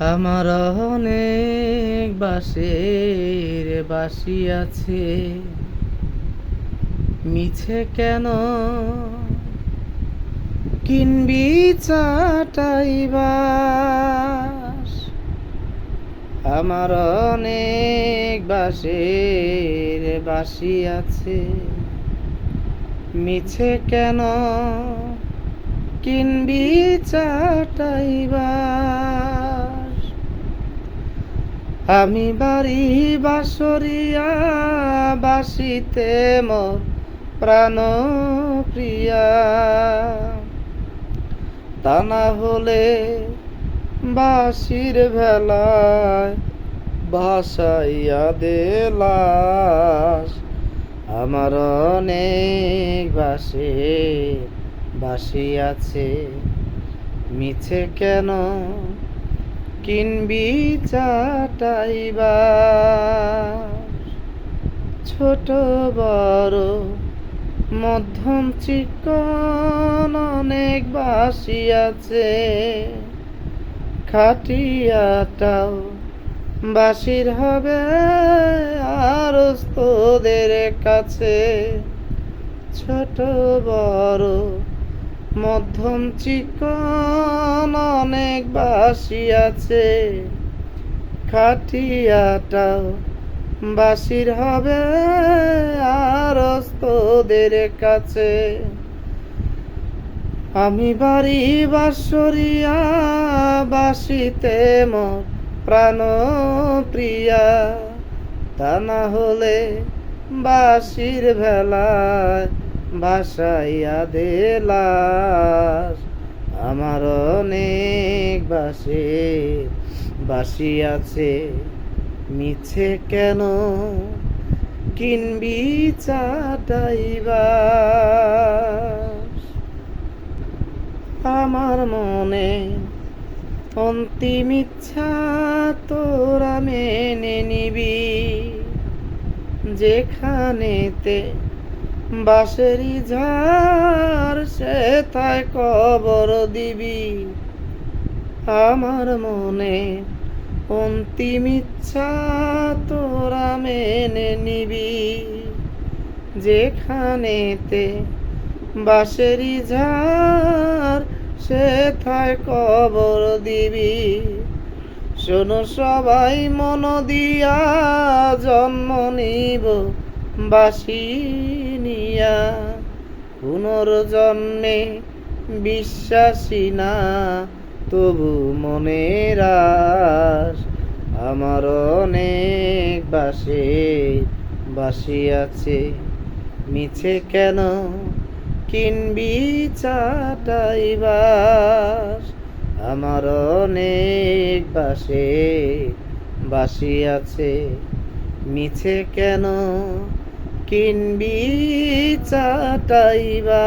আমার অনেক বাসের বাসি আছে। মিছে কেন? কিনবি চাটাই আমার অনেক বাসের বাসি আছে। মিছে কেন? কিনবি চাটাই বাস আমি বাড়ি বাসরিয়া বাসিতে মোর প্রাণ প্রিয়া। তা না হলে বাসির ভেলায় ভাসাইয়া দেলাস আমার অনেক বাসে বাসি আছে, মিছে কেন কিনবি চাটাইবা ছোট, বড়, মধ্যম চিকন অনেক বাসি আছে। খাটিয়াটাও বাসির হবে আর তোদের কাছে। ছোট, বড় মধ্যম চিকন অনেক বাসি আছে। খাটিয়াটাও বাসির হবে আর তোদের কাছে। আমি বাড়ি বাসরিয়া বাসিতে মোর প্রাণ প্রিয়া তা না হলে বাসির ভেলায় ভাসাইয়া দেলাস আমার অনেক বাসে, বাসি আছে। মিছে কেন? কিনবি চাটাইবা আমার মনে অন্তিম ইচ্ছা তোরা মেনে নিবি। যেখানেতে বাঁশেরই ঝাড়, সে তাই কবর দিবি। আমার মনে অন্তিম ইচ্ছা তোরা মেনে নিবি। যেখানেতে বাঁশেরই ঝাড়, সে থায় কবর দিবি। শোনো সবাই মন দিয়া জন্ম নিব। বাসি নিয়া পুনর্জন্মে বিশ্বাসী না তবু মনের আশ আমার অনেক বাসে, বাসি আছে। মিছে কেন কিনবি চাটাইবাস আমার অনেক বাসে, বাসি আছে। মিছে কেন কিনবি চাটাইবা।